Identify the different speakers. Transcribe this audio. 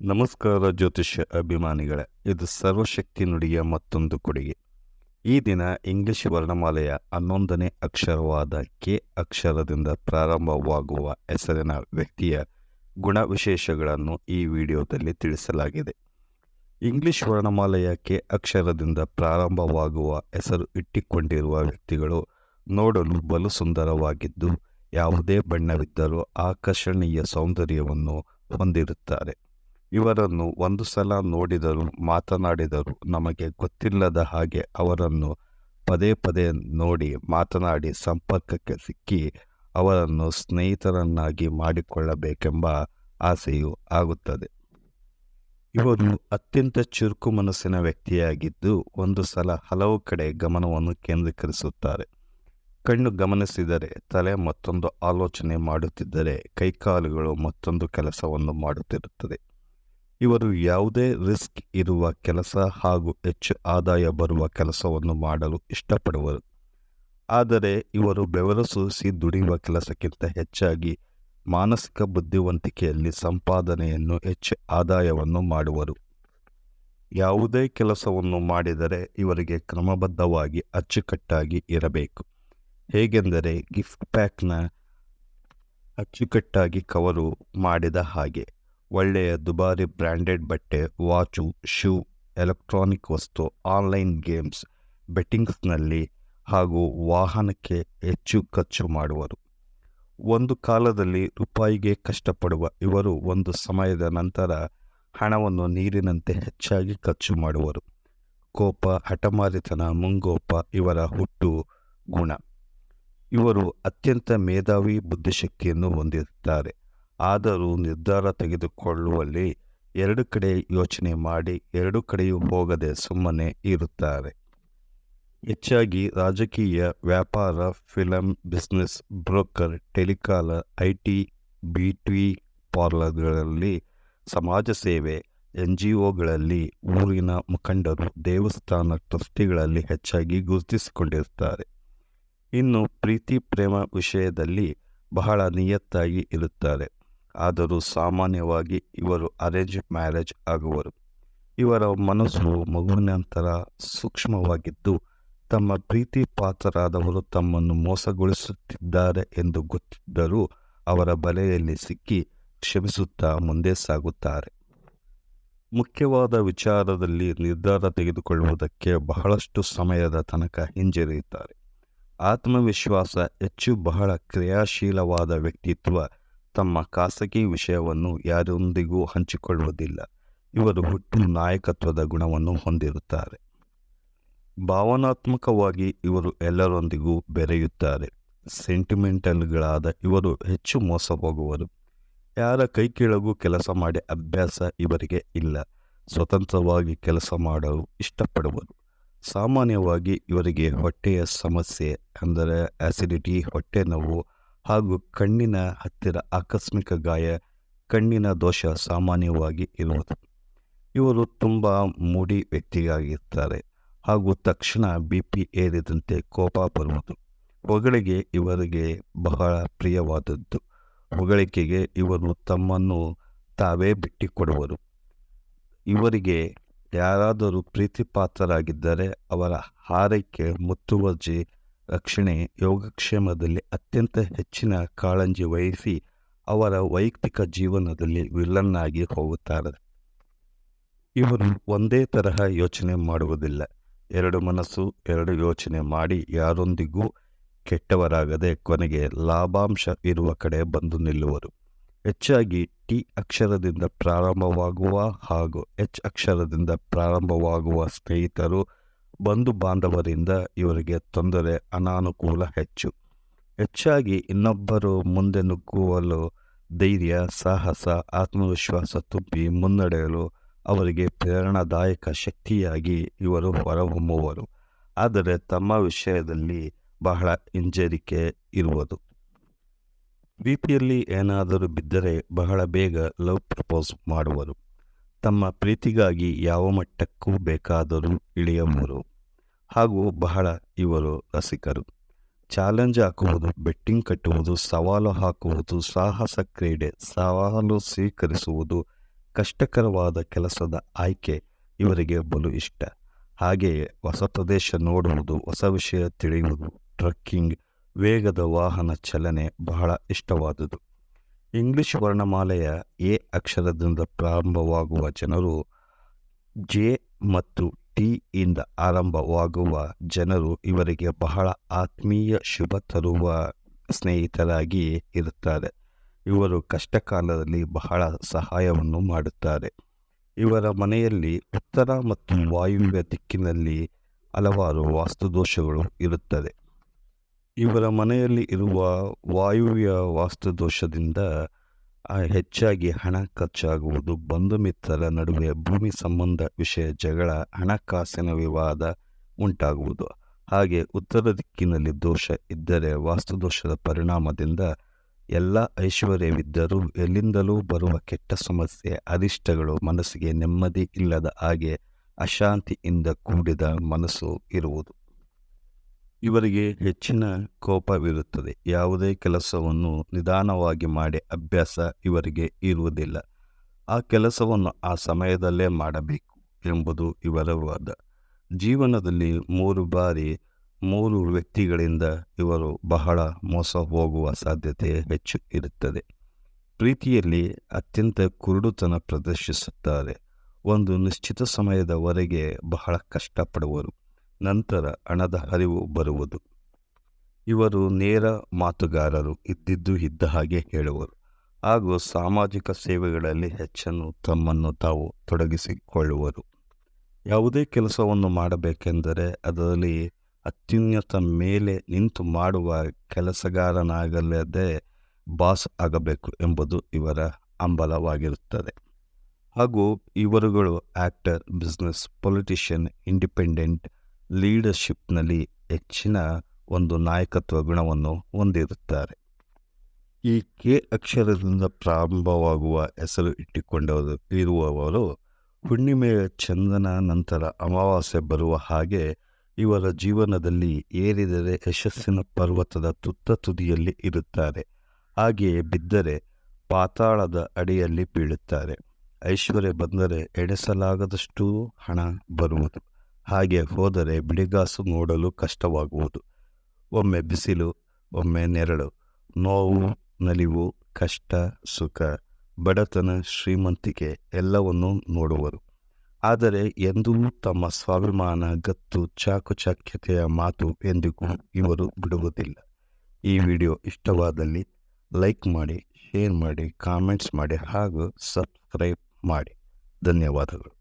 Speaker 1: ನಮಸ್ಕಾರ ಜ್ಯೋತಿಷ್ಯ ಅಭಿಮಾನಿಗಳೇ, ಇದು ಸರ್ವಶಕ್ತಿ ನುಡಿಯ ಮತ್ತೊಂದು ಕೊಡುಗೆ. ಈ ದಿನ ಇಂಗ್ಲಿಷ್ ವರ್ಣಮಾಲೆಯ ಹನ್ನೊಂದನೇ ಅಕ್ಷರವಾದ ಕೆ ಅಕ್ಷರದಿಂದ ಪ್ರಾರಂಭವಾಗುವ ಹೆಸರಿನ ವ್ಯಕ್ತಿಯ ಗುಣವಿಶೇಷಗಳನ್ನು ಈ ವಿಡಿಯೋದಲ್ಲಿ ತಿಳಿಸಲಾಗಿದೆ. ಇಂಗ್ಲಿಷ್ ವರ್ಣಮಾಲೆಯ ಕೆ ಅಕ್ಷರದಿಂದ ಪ್ರಾರಂಭವಾಗುವ ಹೆಸರು ಇಟ್ಟಿಕೊಂಡಿರುವ ವ್ಯಕ್ತಿಗಳು ನೋಡಲು ಬಲು ಸುಂದರವಾಗಿದ್ದು, ಯಾವುದೇ ಬಣ್ಣವಿದ್ದರೂ ಆಕರ್ಷಣೀಯ ಸೌಂದರ್ಯವನ್ನು ಹೊಂದಿರುತ್ತಾರೆ. ಇವರನ್ನು ಒಂದು ಸಲ ನೋಡಿದರೂ, ಮಾತನಾಡಿದರೂ ನಮಗೆ ಗೊತ್ತಿಲ್ಲದ ಹಾಗೆ ಅವರನ್ನು ಪದೇ ಪದೇ ನೋಡಿ ಮಾತನಾಡಿ ಸಂಪರ್ಕಕ್ಕೆ ಸಿಕ್ಕಿ ಅವರನ್ನು ಸ್ನೇಹಿತರನ್ನಾಗಿ ಮಾಡಿಕೊಳ್ಳಬೇಕೆಂಬ ಆಸೆಯು ಆಗುತ್ತದೆ. ಇವರು ಅತ್ಯಂತ ಚುರುಕು ಮನಸ್ಸಿನ ವ್ಯಕ್ತಿಯಾಗಿದ್ದು ಒಂದು ಸಲ ಹಲವು ಕಡೆ ಗಮನವನ್ನು ಕೇಂದ್ರೀಕರಿಸುತ್ತಾರೆ. ಕಣ್ಣು ಗಮನಿಸಿದರೆ, ತಲೆ ಮತ್ತೊಂದು ಆಲೋಚನೆ ಮಾಡುತ್ತಿದ್ದರೆ, ಕೈಕಾಲುಗಳು ಮತ್ತೊಂದು ಕೆಲಸವನ್ನು ಮಾಡುತ್ತಿರುತ್ತದೆ. ಇವರು ಯಾವುದೇ ರಿಸ್ಕ್ ಇರುವ ಕೆಲಸ ಹಾಗೂ ಹೆಚ್ಚು ಆದಾಯ ಬರುವ ಕೆಲಸವನ್ನು ಮಾಡಲು ಇಷ್ಟಪಡುವರು. ಆದರೆ ಇವರು ಬೆವರು ಸೂಸಿ ದುಡಿಯುವ ಕೆಲಸಕ್ಕಿಂತ ಹೆಚ್ಚಾಗಿ ಮಾನಸಿಕ ಬುದ್ಧಿವಂತಿಕೆಯಲ್ಲಿ ಸಂಪಾದನೆಯನ್ನು ಹೆಚ್ಚು ಆದಾಯವನ್ನು ಮಾಡುವರು. ಯಾವುದೇ ಕೆಲಸವನ್ನು ಮಾಡಿದರೆ ಇವರಿಗೆ ಕ್ರಮಬದ್ಧವಾಗಿ ಅಚ್ಚುಕಟ್ಟಾಗಿ ಇರಬೇಕು. ಹೇಗೆಂದರೆ ಗಿಫ್ಟ್ ಪ್ಯಾಕ್ನ ಅಚ್ಚುಕಟ್ಟಾಗಿ ಕವರು ಮಾಡಿದ ಹಾಗೆ. ಒಳ್ಳೆಯ ದುಬಾರಿ ಬ್ರ್ಯಾಂಡೆಡ್ ಬಟ್ಟೆ, ವಾಚು, ಶೂ, ಎಲೆಕ್ಟ್ರಾನಿಕ್ ವಸ್ತು, ಆನ್ಲೈನ್ ಗೇಮ್ಸ್, ಬೆಟ್ಟಿಂಗ್ಸ್ನಲ್ಲಿ ಹಾಗೂ ವಾಹನಕ್ಕೆ ಹೆಚ್ಚು ಖರ್ಚು ಮಾಡುವರು. ಒಂದು ಕಾಲದಲ್ಲಿ ರೂಪಾಯಿಗೆ ಕಷ್ಟಪಡುವ ಇವರು ಒಂದು ಸಮಯದ ನಂತರ ಹಣವನ್ನು ನೀರಿನಂತೆ ಹೆಚ್ಚಾಗಿ ಖರ್ಚು ಮಾಡುವರು. ಕೋಪ, ಹಠಮಾರಿತನ, ಮುಂಗೋಪ ಇವರ ಹುಟ್ಟು ಗುಣ. ಇವರು ಅತ್ಯಂತ ಮೇಧಾವಿ, ಬುದ್ಧಿಶಕ್ತಿಯನ್ನು ಹೊಂದಿರುತ್ತಾರೆ. ಆದರೂ ನಿರ್ಧಾರ ತೆಗೆದುಕೊಳ್ಳುವಲ್ಲಿ ಎರಡು ಕಡೆ ಯೋಚನೆ ಮಾಡಿ, ಎರಡು ಕಡೆಯೂ ಹೋಗದೆ ಸುಮ್ಮನೆ ಇರುತ್ತಾರೆ. ಹೆಚ್ಚಾಗಿ ರಾಜಕೀಯ ವ್ಯಾಪಾರ film business broker telecaller I T B T ಪಾರ್ಲರ್ಗಳಲ್ಲಿ ಸಮಾಜ ಸೇವೆ, ಎನ್ ಜಿ ಒಗಳಲ್ಲಿ ಊರಿನ ಮುಖಂಡರು ದೇವಸ್ಥಾನ ಟ್ರಸ್ಟಿಗಳಲ್ಲಿ ಹೆಚ್ಚಾಗಿ ಗುರುತಿಸಿಕೊಂಡಿರುತ್ತಾರೆ. ಇನ್ನು ಪ್ರೀತಿ, ಪ್ರೇಮ ವಿಷಯದಲ್ಲಿ ಬಹಳ ನಿಯತ್ತಾಗಿ ಇರುತ್ತಾರೆ. ಆದರೂ ಸಾಮಾನ್ಯವಾಗಿ ಇವರು ಅರೇಂಜ್ ಮ್ಯಾರೇಜ್ ಆಗುವರು. ಇವರ ಮನಸ್ಸು ಮಗುವಿನಂತರ ಸೂಕ್ಷ್ಮವಾಗಿದ್ದು, ತಮ್ಮ ಪ್ರೀತಿ ಪಾತ್ರರಾದವರು ತಮ್ಮನ್ನು ಮೋಸಗೊಳಿಸುತ್ತಿದ್ದಾರೆ ಎಂದು ಗೊತ್ತಿದ್ದರೂ ಅವರ ಬಲೆಯಲ್ಲಿ ಸಿಕ್ಕಿ ಕ್ಷಮಿಸುತ್ತಾ ಮುಂದೆ ಸಾಗುತ್ತಾರೆ. ಮುಖ್ಯವಾದ ವಿಚಾರದಲ್ಲಿ ನಿರ್ಧಾರ ತೆಗೆದುಕೊಳ್ಳುವುದಕ್ಕೆ ಬಹಳಷ್ಟು ಸಮಯದ ತನಕ ಹಿಂಜರಿಯುತ್ತಾರೆ. ಆತ್ಮವಿಶ್ವಾಸ ಹೆಚ್ಚು ಬಹಳ ಕ್ರಿಯಾಶೀಲವಾದ ವ್ಯಕ್ತಿತ್ವ ತಮ್ಮ ಖಾಸಗಿ ವಿಷಯವನ್ನು ಯಾರೊಂದಿಗೂ ಹಂಚಿಕೊಳ್ಳುವುದಿಲ್ಲ. ಇವರು ಹುಟ್ಟು ನಾಯಕತ್ವದ ಗುಣವನ್ನು ಹೊಂದಿರುತ್ತಾರೆ. ಭಾವನಾತ್ಮಕವಾಗಿ ಇವರು ಎಲ್ಲರೊಂದಿಗೂ ಬೆರೆಯುತ್ತಾರೆ. ಸೆಂಟಿಮೆಂಟಲ್ಗಳಾದ ಇವರು ಹೆಚ್ಚು ಮೋಸ ಹೋಗುವರು ಯಾರ ಕೈ ಕೆಳಗೂ ಕೆಲಸ ಮಾಡಿ ಅಭ್ಯಾಸ ಇವರಿಗೆ ಇಲ್ಲ. ಸ್ವತಂತ್ರವಾಗಿ ಕೆಲಸ ಮಾಡಲು ಇಷ್ಟಪಡುವರು. ಸಾಮಾನ್ಯವಾಗಿ ಇವರಿಗೆ ಹೊಟ್ಟೆಯ ಸಮಸ್ಯೆ, ಅಂದರೆ ಆಸಿಡಿಟಿ ಹೊಟ್ಟೆ ನೋವು ಹಾಗೂ ಕಣ್ಣಿನ ಹತ್ತಿರ ಆಕಸ್ಮಿಕ ಗಾಯ, ಕಣ್ಣಿನ ದೋಷ ಸಾಮಾನ್ಯವಾಗಿ ಇರುವುದು. ಇವರು ತುಂಬ ಮೂಡಿ ವ್ಯಕ್ತಿಯಾಗಿರ್ತಾರೆ ಹಾಗೂ ತಕ್ಷಣ ಬಿ ಪಿ ಏರಿದಂತೆ ಕೋಪ ಬರುವುದು. ಹೊಗಳಿಗೆ ಇವರಿಗೆ ಬಹಳ ಪ್ರಿಯವಾದದ್ದು. ಹೊಗಳಿಕೆಗೆ ಇವರು ತಮ್ಮನ್ನು ತಾವೇ ಬಿಟ್ಟಿಕೊಡುವರು. ಇವರಿಗೆ ಯಾರಾದರೂ ಪ್ರೀತಿಪಾತ್ರರಾಗಿದ್ದರೆ ಅವರ ಹಾರೈಕೆ ಮುತುವರ್ಜಿ ರಕ್ಷಣೆ ಯೋಗಕ್ಷೇಮದಲ್ಲಿ ಅತ್ಯಂತ ಹೆಚ್ಚಿನ ಕಾಳಂಜಿ ವಹಿಸಿ ಅವರ ವೈಯಕ್ತಿಕ ಜೀವನದಲ್ಲಿ ವಿಲನ್ನಾಗಿ ಹೋಗುತ್ತಾರೆ. ಇವರು ಒಂದೇ ತರಹ ಯೋಚನೆ ಮಾಡುವುದಿಲ್ಲ. ಎರಡು ಮನಸ್ಸು, ಎರಡು ಯೋಚನೆ ಮಾಡಿ ಯಾರೊಂದಿಗೂ ಕೆಟ್ಟವರಾಗದೆ ಕೊನೆಗೆ ಲಾಭಾಂಶ ಇರುವ ಕಡೆ ಬಂದು ನಿಲ್ಲುವರು. ಹೆಚ್ಚಾಗಿ ಟಿ ಅಕ್ಷರದಿಂದ ಪ್ರಾರಂಭವಾಗುವ ಹಾಗೂ ಎಚ್ ಅಕ್ಷರದಿಂದ ಪ್ರಾರಂಭವಾಗುವ ಸ್ನೇಹಿತರು ಬಂಧು ಬಾಂಧವರಿಂದ ಇವರಿಗೆ ತೊಂದರೆ, ಅನಾನುಕೂಲ ಹೆಚ್ಚು. ಹೆಚ್ಚಾಗಿ ಇನ್ನೊಬ್ಬರು ಮುಂದೆ ನುಗ್ಗುವಲು ಧೈರ್ಯ, ಸಾಹಸ, ಆತ್ಮವಿಶ್ವಾಸ ತುಂಬಿ ಮುನ್ನಡೆಯಲು ಅವರಿಗೆ ಪ್ರೇರಣಾದಾಯಕ ಶಕ್ತಿಯಾಗಿ ಇವರು ಹೊರಹೊಮ್ಮುವರು. ಆದರೆ ತಮ್ಮ ವಿಷಯದಲ್ಲಿ ಬಹಳ ಹಿಂಜರಿಕೆ ಇರುವುದು. ಪ್ರೀತಿಯಲ್ಲಿ ಏನಾದರೂ ಬಿದ್ದರೆ ಬಹಳ ಬೇಗ ಲವ್ ಪ್ರಪೋಸ್ ಮಾಡುವರು. ತಮ್ಮ ಪ್ರೀತಿಗಾಗಿ ಯಾವ ಮಟ್ಟಕ್ಕೂ ಬೇಕಾದರೂ ಇಳಿಯಬಹುದು ಹಾಗೂ ಬಹಳ ಇವರು ರಸಿಕರು. ಚಾಲೆಂಜ್ ಹಾಕುವುದು, ಬೆಟ್ಟಿಂಗ್ ಕಟ್ಟುವುದು, ಸವಾಲು ಹಾಕುವುದು, ಸಾಹಸ ಕ್ರೀಡೆ, ಸವಾಲು ಸ್ವೀಕರಿಸುವುದು ಕಷ್ಟಕರವಾದ ಕೆಲಸದ ಆಯ್ಕೆ ಇವರಿಗೆ ಬಲು ಇಷ್ಟ. ಹಾಗೆಯೇ ಹೊಸ ಪ್ರದೇಶ ನೋಡುವುದು, ಹೊಸ ವಿಷಯ ತಿಳಿಯುವುದು, ಟ್ರಕ್ಕಿಂಗ್, ವೇಗದ ವಾಹನ ಚಲನೆ ಬಹಳ ಇಷ್ಟವಾದುದು. ಇಂಗ್ಲಿಷ್ ವರ್ಣಮಾಲೆಯ ಎ ಅಕ್ಷರದಿಂದ ಪ್ರಾರಂಭವಾಗುವ ಜನರು ಜೆ ಮತ್ತು ಟಿ ಇಂದ ಆರಂಭವಾಗುವ ಜನರು ಇವರಿಗೆ ಬಹಳ ಆತ್ಮೀಯ ಶುಭ ತರುವ ಸ್ನೇಹಿತರಾಗಿ ಇರುತ್ತಾರೆ. ಇವರು ಕಷ್ಟಕಾಲದಲ್ಲಿ ಬಹಳ ಸಹಾಯವನ್ನು ಮಾಡುತ್ತಾರೆ. ಇವರ ಮನೆಯಲ್ಲಿ ಉತ್ತರ ಮತ್ತು ವಾಯುವ್ಯ ದಿಕ್ಕಿನಲ್ಲಿ ಹಲವಾರು ವಾಸ್ತುದೋಷಗಳು ಇರುತ್ತದೆ ಇವರ ಮನೆಯಲ್ಲಿ ಇರುವ ವಾಯುವ್ಯ ವಾಸ್ತುದೋಷದಿಂದ ಹೆಚ್ಚಾಗಿ ಹಣ ಖರ್ಚಾಗುವುದು ಬಂಧು ಮಿತ್ರರ ನಡುವೆ ಭೂಮಿ ಸಂಬಂಧ ವಿಷಯ ಜಗಳ, ಹಣಕಾಸಿನ ವಿವಾದ ಉಂಟಾಗುವುದು. ಹಾಗೆ ಉತ್ತರ ದಿಕ್ಕಿನಲ್ಲಿ ದೋಷ ಇದ್ದರೆ ವಾಸ್ತುದೋಷದ ಪರಿಣಾಮದಿಂದ ಎಲ್ಲ ಐಶ್ವರ್ಯವಿದ್ದರೂ ಎಲ್ಲಿಂದಲೂ ಬರುವ ಕೆಟ್ಟ ಸಮಸ್ಯೆ ಅರಿಷ್ಟಗಳು ಮನಸ್ಸಿಗೆ ನೆಮ್ಮದಿ ಇಲ್ಲದ ಹಾಗೆ ಅಶಾಂತಿಯಿಂದ ಕೂಡಿದ ಮನಸ್ಸು ಇರುವುದು. ಇವರಿಗೆ ಹೆಚ್ಚಿನ ಕೋಪವಿರುತ್ತದೆ. ಯಾವುದೇ ಕೆಲಸವನ್ನು ನಿಧಾನವಾಗಿ ಮಾಡಿ ಅಭ್ಯಾಸ ಇವರಿಗೆ ಇರುವುದಿಲ್ಲ. ಆ ಕೆಲಸವನ್ನು ಆ ಸಮಯದಲ್ಲೇ ಮಾಡಬೇಕು ಎಂಬುದು ಇವರ ವಾದ. ಜೀವನದಲ್ಲಿ ಮೂರು ಬಾರಿ ಮೂರು ವ್ಯಕ್ತಿಗಳಿಂದ ಇವರು ಬಹಳ ಮೋಸ ಹೋಗುವ ಸಾಧ್ಯತೆ ಹೆಚ್ಚು ಇರುತ್ತದೆ. ಪ್ರೀತಿಯಲ್ಲಿ ಅತ್ಯಂತ ಕುರುಡುತನ ಪ್ರದರ್ಶಿಸುತ್ತಾರೆ. ಒಂದು ನಿಶ್ಚಿತ ಸಮಯದವರೆಗೆ ಬಹಳ ಕಷ್ಟಪಡುವರು. ನಂತರ ಹಣದ ಹರಿವು ಬರುವುದು. ಇವರು ನೇರ ಮಾತುಗಾರರು ಇದ್ದಿದ್ದು ಇದ್ದ ಹಾಗೆ ಹೇಳುವರು. ಹಾಗೂ ಸಾಮಾಜಿಕ ಸೇವೆಗಳಲ್ಲಿ ಹೆಚ್ಚನ್ನು ತಮ್ಮನ್ನು ತಾವು ತೊಡಗಿಸಿಕೊಳ್ಳುವರು. ಯಾವುದೇ ಕೆಲಸವನ್ನು ಮಾಡಬೇಕೆಂದರೆ ಅದರಲ್ಲಿ ಅತ್ಯುನ್ನತ ಮೇಲೆ ನಿಂತು ಮಾಡುವ ಕೆಲಸಗಾರನಾಗಲ್ಲದೆ ಬಾಸ್ ಆಗಬೇಕು ಎಂಬುದು ಇವರ ಹಂಬಲವಾಗಿರುತ್ತದೆ. ಹಾಗೂ ಇವರುಗಳು ಆ್ಯಕ್ಟರ್ ಬಿಸ್ನೆಸ್, ಪೊಲಿಟಿಷಿಯನ್, ಇಂಡಿಪೆಂಡೆಂಟ್ ಲೀಡರ್ಶಿಪ್ನಲ್ಲಿ ಹೆಚ್ಚಿನ ಒಂದು ನಾಯಕತ್ವ ಗುಣವನ್ನು ಹೊಂದಿರುತ್ತಾರೆ. ಈ ಕೆ ಅಕ್ಷರದಿಂದ ಪ್ರಾರಂಭವಾಗುವ ಹೆಸರು ಇಟ್ಟುಕೊಂಡವರು, ಇರುವವರು ಹುಣ್ಣಿಮೆಯ ಚಂದನ ನಂತರ ಅಮಾವಾಸ್ಯೆ ಬರುವ ಹಾಗೆ ಇವರ ಜೀವನದಲ್ಲಿ ಏರಿದರೆ ಯಶಸ್ಸಿನ ಪರ್ವತದ ತುತ್ತ ತುದಿಯಲ್ಲಿ ಇರುತ್ತಾರೆ. ಹಾಗೆಯೇ ಬಿದ್ದರೆ ಪಾತಾಳದ ಅಡಿಯಲ್ಲಿ ಬೀಳುತ್ತಾರೆ. ಐಶ್ವರ್ಯ ಬಂದರೆ ಎಣಿಸಲಾಗದಷ್ಟು ಹಣ ಬರುವುದು. ಹಾಗೆ ಹೋದರೆ ಬಿಳಿಗಾಸು ನೋಡಲು ಕಷ್ಟವಾಗುವುದು. ಒಮ್ಮೆ ಬಿಸಿಲು, ಒಮ್ಮೆ ನೆರಳು. ನೋವು, ನಲಿವು, ಕಷ್ಟ, ಸುಖ, ಬಡತನ, ಶ್ರೀಮಂತಿಕೆ ಎಲ್ಲವನ್ನೂ ನೋಡುವರು. ಆದರೆ ಎಂದೂ ತಮ್ಮ ಸ್ವಾಭಿಮಾನ, ಗತ್ತು, ಚಾಕುಚಾಕ್ಯತೆಯ ಮಾತು ಎಂದಿಗೂ ಇವರು ಬಿಡುವುದಿಲ್ಲ. ಈ ವಿಡಿಯೋ ಇಷ್ಟವಾದಲ್ಲಿ ಲೈಕ್ ಮಾಡಿ, ಶೇರ್ ಮಾಡಿ, ಕಾಮೆಂಟ್ಸ್ ಮಾಡಿ ಹಾಗೂ ಸಬ್ಸ್ಕ್ರೈಬ್ ಮಾಡಿ. ಧನ್ಯವಾದಗಳು.